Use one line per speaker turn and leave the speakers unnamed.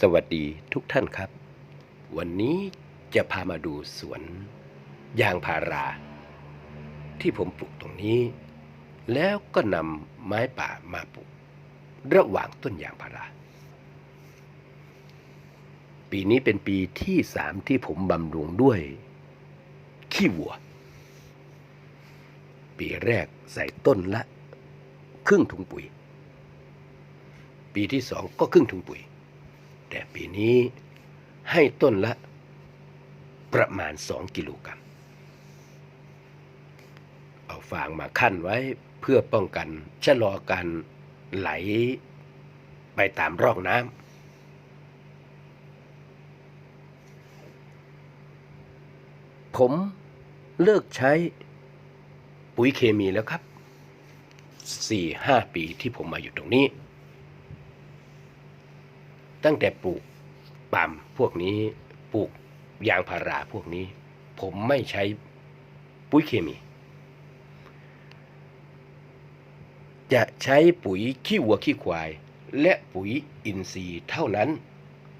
สวัสดีทุกท่านครับ วันนี้จะพามาดูสวนยางพารา ที่ผมปลูกตรงนี้ แล้วก็นำไม้ป่ามาปลูก ระหว่างต้นยางพารา ปีนี้เป็นปีที่สามที่ผมบำรุงด้วย ขี้วัว ปีแรกใส่ต้นละ ครึ่งถุงปุ๋ย ปีที่สองก็ครึ่งถุงปุ๋ย แต่ปีนี้ให้ต้นละประมาณสองกิโลกรัม เอาฟางมาขั้นไว้เพื่อป้องกันชะลอการไหลไปตามร่องน้ำผมเลิกใช้ปุ๋ยเคมีแล้วครับสี่ห้าปีที่ผมมาอยู่ตรงนี้ ตั้งแต่ปลูกปาล์มพวกนี้ปลูกยางพาราพวกนี้ ผมไม่ใช้ปุ๋ยเคมี จะใช้ปุ๋ยขี้วัวขี้ควาย และปุ๋ยอินทรีย์เท่านั้น